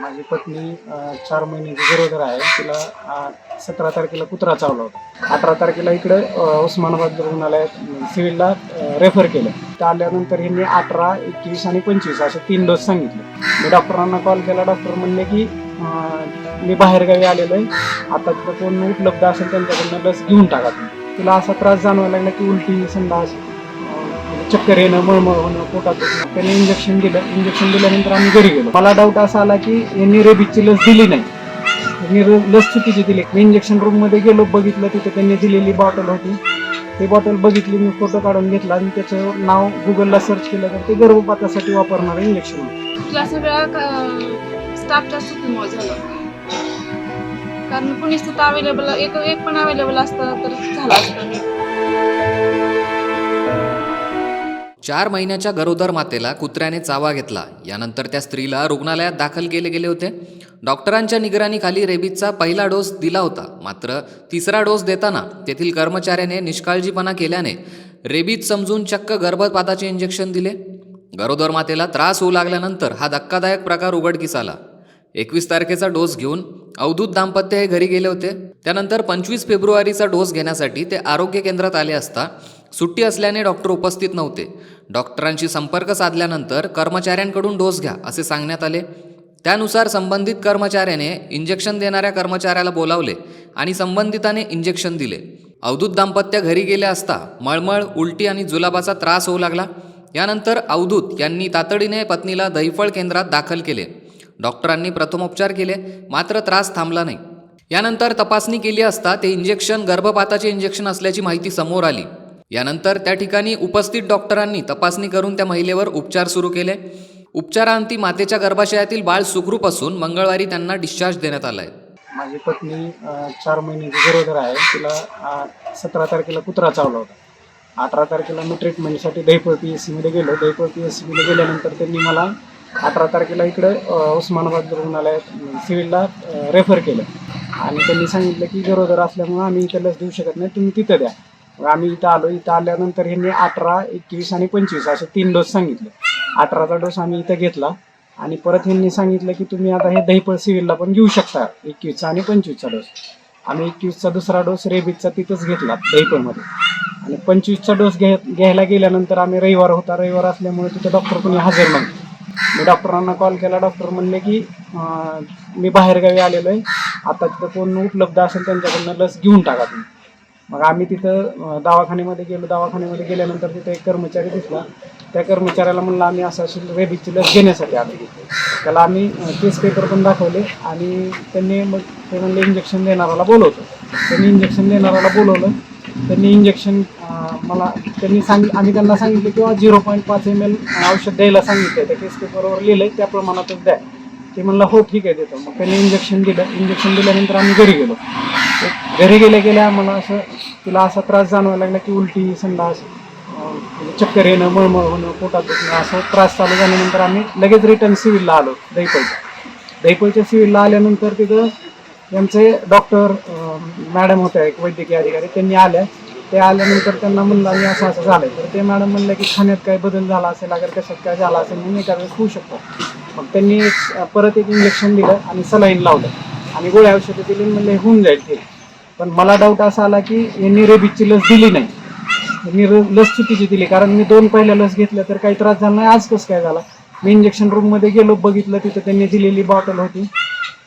माझी पत्नी चार महिन्याची गरोदर आहे. तिला सतरा तारखेला कुत्रा चावला होता. अठरा तारखेला इकडे उस्मानाबाद रुग्णालयात सिव्हिलला रेफर केलं. तर आल्यानंतर ह्यांनी अठरा एकवीस आणि पंचवीस असे तीन डोस सांगितले. मी डॉक्टरांना कॉल केला. डॉक्टर म्हणले की मी बाहेरगावी आलेलो आहे. आता तिथं कोण उपलब्ध असेल त्यांच्याकडनं लस घेऊन टाका तिला असा त्रास जाणवायला लागला की उलटी संडास चक्कर येणं मळमळ होणं पोटात दुखणं. त्याने इंजेक्शन दिलं. इंजेक्शन दिल्यानंतर आम्ही घरी गेलो. मला डाऊट असा आला की यांनी रेबीजची लस दिली नाही. त्यांनी लस चुकीची दिली. मी इंजेक्शन रूममध्ये गेलो बघितलं तिथे त्यांनी दिलेली बॉटल होती. ती बॉटल बघितली मी फोटो काढून घेतला आणि त्याचं नाव गुगलला सर्च केलं तर ते गर्भपातासाठी वापरणारं इंजेक्शन तुला सगळ्या स्टाफच्या चुकीमुळे झालं. कारण कुणीच तिथं अवेलेबल एक एक पण अवेलेबल असतं तर झालं असतं. चार महिन्याच्या गरोदर मातेला कुत्र्याने चावा घेतला. यानंतर त्या स्त्रीला रुग्णालयात दाखल केले गेले होते. डॉक्टरांच्या निगराणीखाली रेबीजचा पहिला डोस दिला होता. मात्र तिसरा डोस देताना तेथील कर्मचाऱ्याने निष्काळजीपणा केल्याने रेबीज समजून चक्क गर्भपाताचे इंजेक्शन दिले. गरोदर मातेला त्रास होऊ लागल्यानंतर हा धक्कादायक प्रकार उघडकीस आला. एकवीस तारखेचा डोस घेऊन अवधूत दाम्पत्य हे घरी गेले होते. त्यानंतर पंचवीस फेब्रुवारीचा डोस घेण्यासाठी ते आरोग्य केंद्रात आले असता सुट्टी असल्याने डॉक्टर उपस्थित नव्हते. डॉक्टरांशी संपर्क साधल्यानंतर कर्मचाऱ्यांकडून डोस घ्या असे सांगण्यात आले. त्यानुसार संबंधित कर्मचाऱ्याने इंजेक्शन देणाऱ्या कर्मचाऱ्याला बोलावले आणि संबंधिताने इंजेक्शन दिले. अवधूत दाम्पत्य घरी गेले असता मळमळ उलटी आणि जुलाबाचा त्रास होऊ लागला. यानंतर अवधूत यांनी तातडीने पत्नीला दहिफळ केंद्रात दाखल केले. डॉक्टरांनी प्रथमोपचार केले मात्र त्रास थांबला नाही. यानंतर तपासणी केली असता ते इंजेक्शन गर्भपाताचे इंजेक्शन असल्याची माहिती समोर आली. यानंतर त्या ठिकाणी उपस्थित डॉक्टरांनी तपासणी करून त्या महिलेवर उपचार सुरू केले. उपचारांती मातेच्या गर्भाशयातील बाळ सुखरूप असून मंगळवारी त्यांना डिस्चार्ज देण्यात आलाय. माझी पत्नी चार महिन्याची गरोदर आहे. तिला सतरा तारखेला कुत्रा चावला होता. अठरा तारखेला मी ट्रीटमेंटसाठी दहीपळ पी एस सीमध्ये गेलो. दहीपळ पी एस सीमध्ये गेल्यानंतर त्यांनी मला अठरा तारखेला इकडे उस्मानाबाद रुग्णालयात सिव्हिलला रेफर केलं. आणि त्यांनी सांगितलं की गरोदर असल्यामुळं आम्ही इथं लस देऊ शकत नाही. तुम्ही तिथं द्या. मग आम्ही इथं आलो इथं आल्यानंतर ह्यांनी अठरा एकवीस आणि पंचवीस असे तीन डोस सांगितले. अठराचा डोस आम्ही इथं घेतला आणि परत ह्यांनी सांगितलं की तुम्ही आता हे दहीपळ सिव्हिलला पण घेऊ शकता एकवीसचा आणि पंचवीसचा डोस. आम्ही एकवीसचा दुसरा डोस रेबीजचा तिथंच घेतला दहीपळमध्ये आणि पंचवीसचा डोस घे घ्यायला गेल्यानंतर आम्ही रविवार होता रविवार असल्यामुळे तिथं डॉक्टर कोणी हजर नव्हते. मी डॉक्टरांना कॉल केला डॉक्टर म्हणले की मी बाहेरगावी आलेलो आहे आता तिथं कोण उपलब्ध असेल त्यांच्याकडनं लस घेऊन टाका तुम्ही. मग आम्ही तिथं दवाखान्यामध्ये गेलो. दवाखान्यामध्ये गेल्यानंतर तिथं एक कर्मचारी दिसला. त्या कर्मचाऱ्याला म्हणलं आम्ही असं अशी रेबीजची लस घेण्यासाठी आलो. त्याला आम्ही केस पेपर पण दाखवले आणि त्यांनी मग ते म्हणले इंजेक्शन देणाऱ्याला बोलवतो. त्यांनी इंजेक्शन देणाऱ्याला बोलवलं. त्यांनी इंजेक्शन मला त्यांनी सांग आम्ही त्यांना सांगितलं किंवा हो, झिरो पॉईंट पाच एम एल औषध द्यायला सांगितलं त्या केस पेपरवर लिहिलं त्या प्रमाणातच द्या. ते म्हणलं हो ठीक आहे देतो. मग त्यांनी इंजेक्शन दिलं. इंजेक्शन दिल्यानंतर आम्ही घरी गेलो. घरी गेल्या गेल्या आम्हाला असं तिला असा त्रास जाणवायला लागला की उलटी संडास म्हणजे चक्कर येणं मळमळ होणं पोटात दुखणं असं त्रास चालू झाल्यानंतर आम्ही लगेच रिटर्न सिव्हिलला आलो दहीपळच्या. दहीपळच्या सिव्हिलला आल्यानंतर तिथं यांचे डॉक्टर मॅडम होत्या एक वैद्यकीय अधिकारी त्यांनी आल्या. ते आल्यानंतर त्यांना म्हणलं आणि असं असं झालं तर ते मॅडम म्हणलं की खाण्यात काय बदल झाला असेल अगर कशात काय झाला असेल म्हणून एका वेळेस होऊ शकतो. मग त्यांनी एक- परत एक इंजेक्शन दिलं आणि सलाईन लावलं. आणि गोळ्या औषधं दिली म्हणले होऊन जाईल ते. पण मला डाऊट असा आला की यांनी रेबीजची लस दिली नाही. मी र- लस चुकीची दिली. कारण मी दोन पहिल्या लस घेतल्या तर काही त्रास झाला नाही. आज कसं काय झाला? मी इंजेक्शन रूममध्ये गेलो बघितलं तिथं त्यांनी दिलेली बॉटल होती.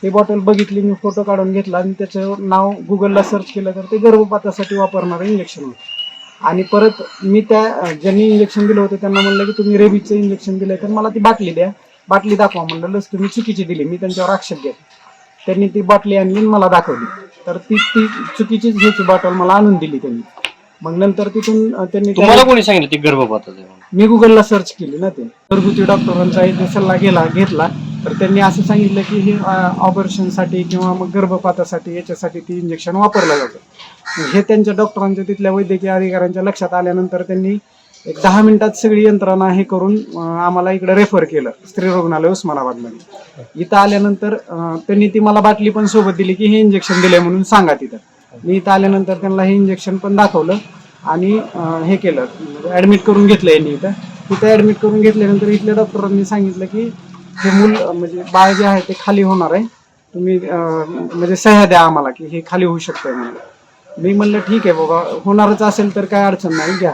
ती बॉटल बघितली मी फोटो काढून घेतला आणि त्याचं नाव गुगलला सर्च केलं तर ते गर्भपातासाठी वापरणारं इंजेक्शन होतं. आणि परत मी त्या ज्यांनी इंजेक्शन दिलं होतं त्यांना म्हणलं की तुम्ही रेबीजचं इंजेक्शन दिलं तर मला ती बाटली द्या. बाटली दाखवा म्हणलं लस तुम्ही चुकीची दिली. मी त्यांच्यावर आक्षेप घेतला. त्यांनी ती बाटली आणली आणि मला दाखवली. तर ती ती चुकीचीच ह्याची बॉटल मला आणून दिली त्यांनी. मग नंतर तिथून अं, त्यांनी त्या- तुम्हाला कोणी सांगितलं ते गर्भपात? मी गुगलला सर्च केली ना ते. घरगुती डॉक्टरांचा इथे सल्ला गेला घेतला. तर त्यांनी असं सांगितलं की हे ऑपरेशनसाठी किंवा मग गर्भपातासाठी याच्यासाठी ती इंजेक्शन वापरलं जातं. हे त्यांच्या डॉक्टरांच्या तिथल्या वैद्यकीय अधिकाऱ्यांच्या लक्षात आल्यानंतर त्यांनी एक दहा मिनिटात सगळी यंत्रणा हे करून आम्हाला इकडे रेफर केलं स्त्री रुग्णालय उस्मानाबादमध्ये. इथं आल्यानंतर त्यांनी ती मला बाटली पण सोबत दिली की हे इंजेक्शन दिलंय म्हणून सांगा तिथं. मी इथं आल्यानंतर त्यांना हे इंजेक्शन पण दाखवलं आणि हे केलं ऍडमिट करून घेतलं यांनी इथं. तिथं ऍडमिट करून घेतल्यानंतर इथल्या डॉक्टरांनी सांगितलं की हे मूल म्हणजे बाळ जे आहे ते खाली होणार आहे. तुम्ही म्हणजे सह्या द्या आम्हाला की हे खाली होऊ शकतंय म्हणून. मी म्हणलं ठीक आहे बाबा होणारच असेल तर काय अडचण नाही घ्या.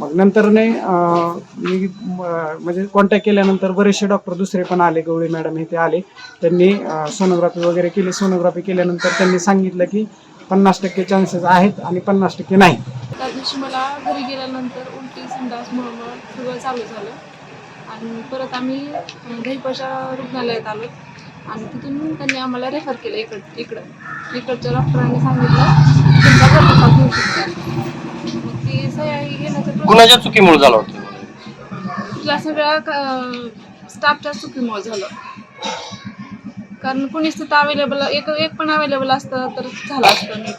मग नंतरने मी म्हणजे कॉन्टॅक्ट केल्यानंतर बरेचसे डॉक्टर दुसरे पण आले गवळी मॅडम हे ते आले. त्यांनी सोनोग्राफी वगैरे केली. सोनोग्राफी केल्यानंतर त्यांनी सांगितलं की पन्नास टक्के चान्सेस आहेत आणि पन्नास टक्के नाही. त्या दिवशी मला घरी गेल्यानंतर उलटी संडास मळमळ सगळं चालू झालं. आणि परत आम्ही दहीपाशा रुग्णालयात आलो. आणि तिथून त्यांनी आम्हाला रेफर केलं इकड इकडं. इकडच्या डॉक्टरांनी सांगितलं तुमचा गर्भपात होऊ शकतो. ती सह्याही कुणाच्या चुकीमुळे झाला होता. तुला सगळ्या स्टाफच्या चुकीमुळे झालं. कारण कुणीच तिथं अवेलेबल एक एक पण अवेलेबल असतं तर झालं असतं नीट.